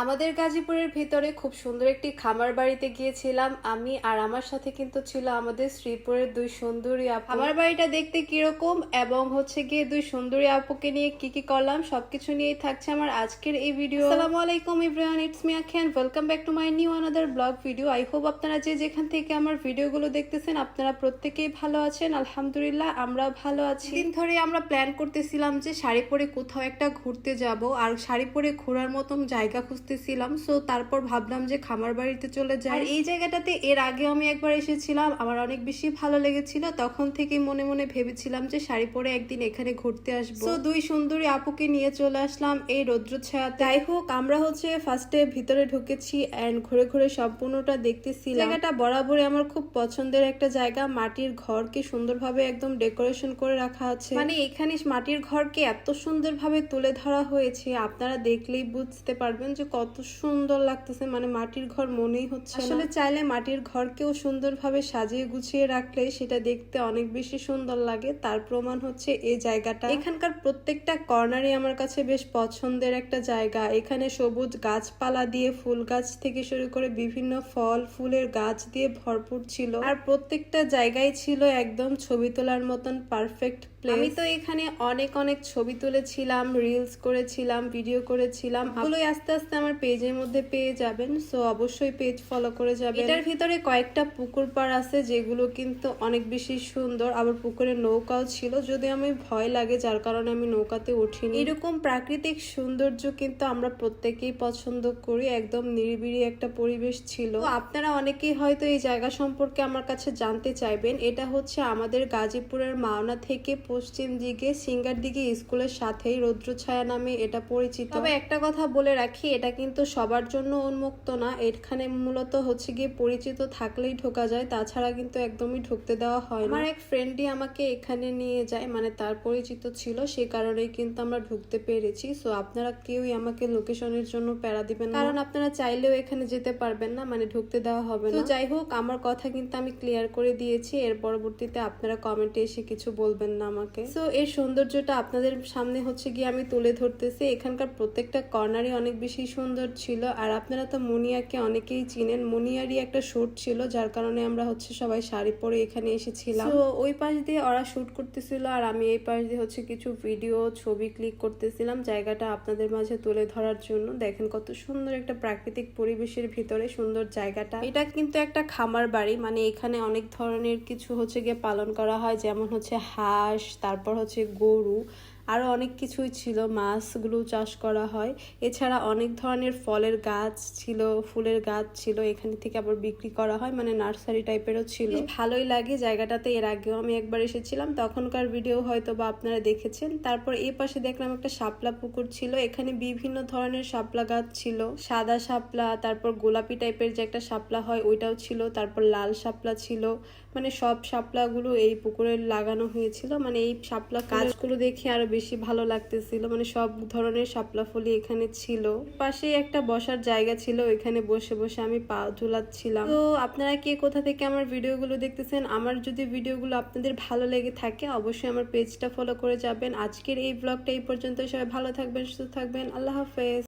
আমাদের গাজীপুরের ভিতরে খুব সুন্দর একটি খামার বাড়িতে গিয়েছিলাম আমি আর আমার সাথে কিন্তু ছিল আমাদের শ্রীপুরের দুই সুন্দরী আপু। আমার বাড়িটা দেখতে কীরকম এবং হচ্ছে গিয়ে দুই সুন্দরী আপুকে নিয়ে কি কি করলাম সবকিছু নিয়েই থাকছে আমার আজকের এই ভিডিও। আলাইকুম Ibrahim it's me Akhiyan welcome back to my new another blog video I hope আপনারা যে যেখান থেকে আমার ভিডিওগুলো দেখতেছেন, আপনারা প্রত্যেকেই ভালো আছেন। আলহামদুলিল্লাহ আমরা ভালো আছি। দিন ধরে আমরা প্ল্যান করতেছিলাম যে শাড়ি পরে কোথাও একটা ঘুরতে যাব আর শাড়ি পরে ঘোরার মতন জায়গা খুঁজতেছিলাম সো তারপর ভাবলাম যে খামার বাড়িতে চলে যাই। এই জায়গাটাতে এর আগে আমি একবার এসেছিলাম আমার অনেক বেশি ভালো লেগেছিল তখন থেকে মনে মনে ভেবেছিলাম যে শাড়ি পরে একদিন এখানে ঘুরতে আসব। তো দুই সুন্দরী আপুকে নিয়ে চলে আসলাম এই রৌদ্র ছায়া যাই হোক আমরা হচ্ছে ফার্স্টে ভিতরে ঢুকেছি এন্ড ঘুরে ঘুরে সম্পূর্ণটা দেখতেছি জায়গাটা বরাবরই আমার খুব পছন্দের একটা জায়গা মাটির ঘরকে সুন্দরভাবে একদম ডেকোরেশন করে রাখা আছে। মানে এখানে মাটির ঘরকে এত সুন্দরভাবে তুলে ধরা হয়েছে আপনারা দেখলেই বুঝতে পারবেন যে কত সুন্দর লাগতেছে মানে মাটির ঘর মনেই হচ্ছে আসলে চাইলে মাটির ঘরকেও সুন্দরভাবে সাজিয়ে গুছিয়ে রাখলে সেটা দেখতে অনেক বেশি সুন্দর লাগে। তার প্রমাণ হচ্ছে এই জায়গাটা। এখানকার প্রত্যেকটা কর্নারই আমার কাছে বেশ পছন্দের একটা জায়গা। এখানে সবুজ গাছপালা দিয়ে ফুল গাছ থেকে শুরু করে বিভিন্ন ফল ফুলের গাছ দিয়ে ভরপুর ছিল। আর প্রত্যেকটা জায়গায় ছিল একদম ছবি তোলার মতন পারফেক্ট আমি তো এখানে অনেক অনেক ছবি তুলেছিলাম রিলস করেছিলাম ভিডিও করেছিলাম। ওগুলোই আস্তে আস্তে আমার পেজের মধ্যে পেয়ে যাবেন সো অবশ্যই পেজ ফলো করে যাবেন। এটার ভিতরে কয়েকটা পুকুর পাড় আছে যেগুলো কিন্তু অনেক বেশি সুন্দর আবার পুকুরে নৌকাও ছিল। যদি আমি ভয় লাগে যার কারণে আমি নৌকাতে উঠিনি। এরকম প্রাকৃতিক সৌন্দর্য কিন্তু আমরা প্রত্যেকেই পছন্দ করি একদম নিরিবিড়ি একটা পরিবেশ ছিল। আপনারা অনেকেই হয়তো এই জায়গা সম্পর্কে আমার কাছে জানতে চাইবেন। এটা হচ্ছে আমাদের গাজীপুরের মাওনা থেকে পশ্চিম দিকে সিঙ্গার দিকে স্কুলের সাথেই রৌদ্রছায়া নামে এটা পরিচিত। তবে একটা কথা বলে রাখি এটা কিন্তু সবার জন্য উন্মুক্ত না। এখানে মূলত হচ্ছে গিয়ে পরিচিত থাকলেই ঢোকা যায় তাছাড়া কিন্তু একদমই ঢুকতে দেওয়া হয় না। আমার এক ফ্রেন্ডই আমাকে এখানে নিয়ে যায় মানে তার পরিচিত ছিল সে কারণেই কিন্তু আমরা ঢুকতে পেরেছি। সো আপনারা কেউই আমাকে লোকেশনের জন্য প্যারা দিবেন না। কারণ আপনারা চাইলেও এখানে যেতে পারবেন না মানে ঢুকতে দেওয়া হবে না। তো যাই হোক আমার কথা কিন্তু আমি ক্লিয়ার করে দিয়েছি। এর পরবর্তীতে আপনারা কমেন্টে এসে কিছু বলবেন না আমাকে। সো এর সৌন্দর্যটা আপনাদের সামনে হচ্ছে গিয়ে আমি তুলে ধরতেছি। এখানকার প্রত্যেকটা কর্নারই অনেক বেশি সুন্দর ছিল। আর আপনারা তো মুনিয়াকে অনেকেই চিনেন। মুনিয়ারই একটা শ্যুট ছিল, যার কারণে আমরা হচ্ছে সবাই শাড়ি পরে এখানে এসেছিলাম। তো ওই পাশ দিয়ে ওরা শুট করতেছিল, আর আমি এই পাশ দিয়ে হচ্ছে কিছু ভিডিও, ছবি ক্লিক করতেছিলাম জায়গাটা আপনাদের মাঝে তুলে ধরার জন্য। দেখেন কত সুন্দর একটা প্রাকৃতিক পরিবেশের ভিতরে সুন্দর জায়গাটা। এটা কিন্তু একটা খামার বাড়ি মানে এখানে অনেক ধরনের কিছু হচ্ছে গিয়ে পালন করা হয়, যেমন হচ্ছে হাঁস, তারপর হচ্ছে গরু। আরও অনেক কিছুই ছিল মাছগুলো চাষ করা হয়। এছাড়া অনেক ধরনের ফলের গাছ ছিল, ফুলের গাছ ছিল, এখান থেকে আবার বিক্রি করা হয় মানে নার্সারি টাইপেরও ছিল। ভালোই লাগে জায়গাটাতে, এর আগেও আমি একবার এসেছিলাম, তখনকার ভিডিও হয়তো বা আপনারা দেখেছেন। তারপর এই পাশে দেখলাম একটা শাপলা পুকুর ছিল, এখানে বিভিন্ন ধরনের শাপলা গাছ ছিল। সাদা শাপলা, তারপর গোলাপি টাইপের যে একটা শাপলা হয়, ওইটাও ছিল, তারপর লাল শাপলা ছিল। মানে সব শাপলাগুলো এই পুকুরে লাগানো হয়েছিল মানে এই শাপলা গাছগুলো দেখে আরও বেশি ভালো লাগতেছিল মানে সব ধরনের শাপলা ফুলই এখানে ছিল। পাশেই একটা বসার জায়গা ছিল এখানে বসে বসে আমি পা ঝুলাচ্ছিলাম। তো আপনারা কে কোথা থেকে আমার ভিডিওগুলো দেখতেছেন, আমার যদি ভিডিওগুলো আপনাদের ভালো লেগে থাকে, অবশ্যই আমার পেজটা ফলো করে যাবেন। আজকের এই ব্লগটা এই পর্যন্ত সবাই ভালো থাকবেন, সুস্থ থাকবেন, আল্লাহ হাফেজ।